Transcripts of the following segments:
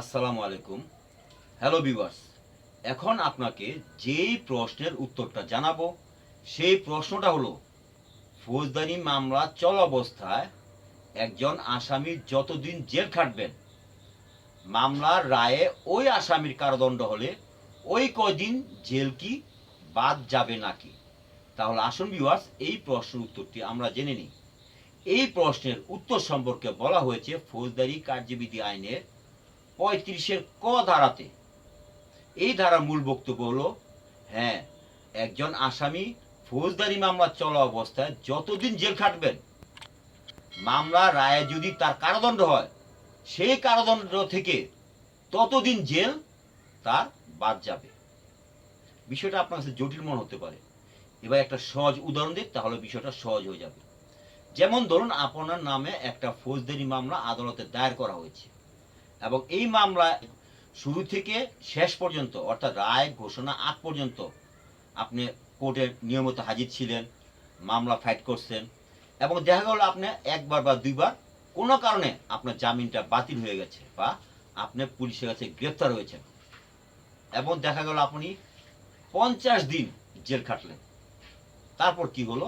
আসসালামু আলাইকুম। Hello viewers এখন আপনাকে যেই প্রশ্নের উত্তরটা জানাব, সেই প্রশ্নটা হলো, ফৌজদারি মামলা চল অবস্থায় একজন আসামি যতদিন জেল খাটবেন, মামলার রায়ে ওই আসামির কারাদণ্ড হলে ওই কদিন জেল কি বাদ যাবে নাকি? তাহলে আসুন ভিউয়ার্স এই প্রশ্নের উত্তরটি আমরা জেনে নিই। এই প্রশ্নের উত্তর সম্পর্কে বলা হয়েছে, ফৌজদারি কার্যবিধি আইনের পঁয়ত্রিশের ক ধারাতে। এই ধারার মূল বক্তব্য হলো হ্যাঁ একজন আসামি ফৌজদারি মামলা চলা অবস্থায় যতদিন জেল খাটবেন, মামলা রায়ে যদি তার কারাদণ্ড হয়, সেই কারাদণ্ড থেকে ততদিন জেল তার বাদ যাবে। বিষয়টা আপনার কাছে জটিল মনে হতে পারে। এবার একটা সহজ উদাহরণ দিই, তাহলে বিষয়টা সহজ হয়ে যাবে। যেমন ধরুন, আপনার নামে একটা ফৌজদারি মামলা আদালতে দায়ের করা হয়েছে। এবং এই মামলা শুরু থেকে শেষ পর্যন্ত, অর্থাৎ রায় ঘোষণা আগ পর্যন্ত আপনি কোর্টের নিয়মিত হাজির ছিলেন, মামলা ফাইট করছেন এবং দেখা গেল আপনি একবার বা দুইবার কোনো কারণে আপনার জামিনটা বাতিল হয়ে গেছে বা আপনি পুলিশের কাছে গ্রেপ্তার হয়েছেন এবং দেখা গেল আপনি পঞ্চাশ দিন জেল খাটলেন। তারপর কি হলো?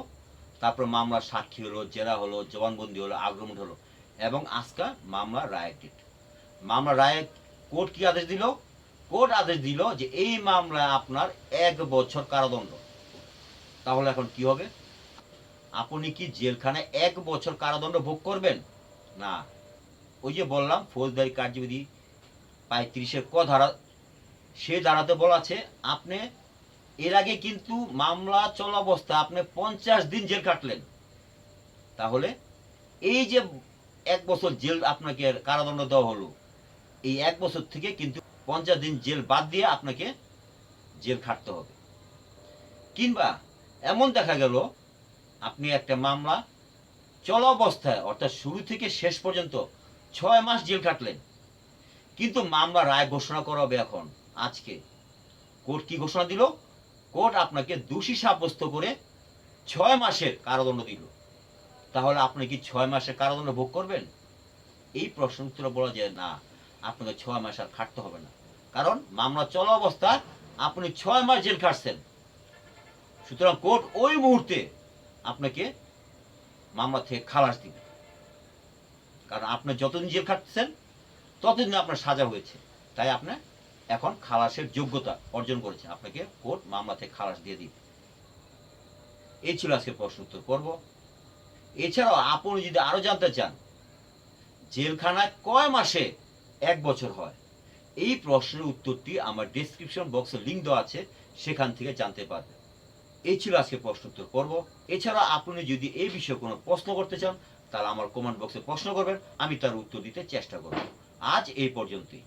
তারপর মামলার সাক্ষী হলো, জেরা হলো, জবানবন্দি হলো আগ্রমণ হলো এবং আজকাল মামলা রায়ের ডেট। মামলা রায়ে কোর্ট কি আদেশ দিল? কোর্ট আদেশ দিল যে এই মামলায় আপনার এক বছর কারাদণ্ড। তাহলে এখন কি হবে? আপনি কি জেলখানায় এক বছর কারাদণ্ড ভোগ করবেন? না। ওই যে বললাম, ফৌজদারি কার্যবিধি পঁয়ত্রিশের ক ধারা, সে ধারাতে বলা আছে, আপনি এর আগে কিন্তু মামলা চলা অবস্থা আপনি পঞ্চাশ দিন জেল কাটলেন। তাহলে এই যে এক বছর জেল আপনাকে কারাদণ্ড দেওয়া হলো এই এক বছর থেকে কিন্তু পঞ্চাশ দিন জেল বাদ দিয়ে আপনাকে জেল খাটতে হবে। কিংবা এমন দেখা গেল, আপনি একটা মামলা চলা অবস্থায় অর্থাৎ শুরু থেকে শেষ পর্যন্ত ছয় মাস জেল কাটলেন কিন্তু মামলা রায় ঘোষণা করা হবে এখন, আজকে। কোর্ট কি ঘোষণা দিল? কোর্ট আপনাকে দোষী সাব্যস্ত করে ছয় মাসের কারাদণ্ড দিল। তাহলে আপনি কি ছয় মাসের কারাদণ্ড ভোগ করবেন? এই প্রশ্ন উত্তরে বলা যায় না। আপনাকে ছয় মাস আর খাটতে হবে না। কারণ মামলা চলা অবস্থায় আপনি ছয় মাস জেল খাটছেন। সুতরাং কোর্ট ওই মুহূর্তে আপনাকে মামলা থেকে খালাস দিবে। কারণ আপনি যতদিন জেল খাটছেন, ততদিন আপনার সাজা হয়েছে। তাই আপনি এখন খালাসের যোগ্যতা অর্জন করেছে আপনাকে কোর্ট মামলা থেকে খালাস দিয়ে দিবে। এই ছিল আজকে প্রশ্ন উত্তর করব এছাড়াও আপনি যদি আরও জানতে চান, জেলখানায় কয় মাসে এক বছর হয়। এই প্রশ্নের উত্তরটি আমার ডিসক্রিপশন বক্সে লিঙ্ক দেওয়া আছে, সেখান থেকে জানতে পারবে। এই ছিল আজকে প্রশ্ন উত্তর পর্ব। এছাড়া আপনি যদি এই বিষয়ে কোনো প্রশ্ন করতে চান, তাহলে আমার কমেন্ট বক্সে প্রশ্ন করবেন, আমি তার উত্তর দিতে চেষ্টা করব। আজ এই পর্যন্তই।